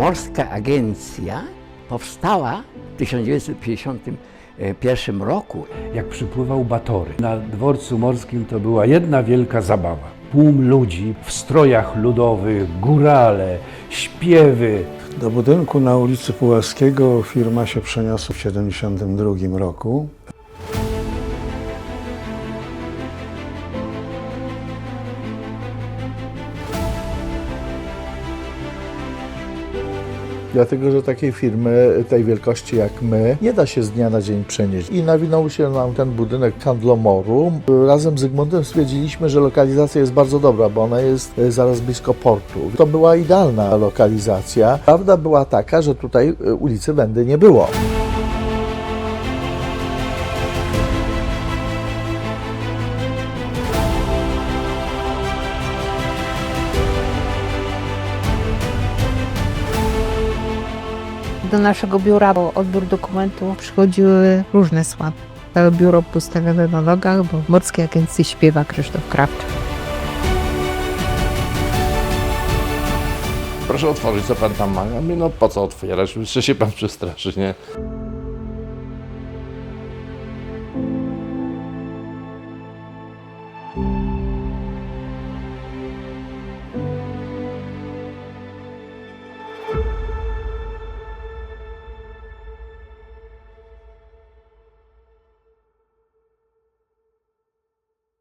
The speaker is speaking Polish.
Morska Agencja powstała w 1951 roku. jak przypływał Batory. Na dworcu morskim to była jedna wielka zabawa. Tłum ludzi w strojach ludowych, górale, śpiewy. Do budynku na ulicy Puławskiego firma się przeniosła w 1972 roku. Dlatego, że takiej firmy tej wielkości jak my nie da się z dnia na dzień przenieść. I nawinął się nam ten budynek handlomoru. Razem z Zygmuntem stwierdziliśmy, że lokalizacja jest bardzo dobra, bo ona jest e, zaraz blisko portu. To była idealna lokalizacja. Prawda była taka, że tutaj e, ulicy Wędy nie było. Do naszego biura po odbiór dokumentów przychodziły różne słaby. Całe biuro postawione na nogach, bo w Morskiej Agencji śpiewa Krzysztof Krawczyk. Proszę otworzyć, co pan tam ma. Ja mówię, no po co otwierać? Jeszcze się pan przestraszy, nie?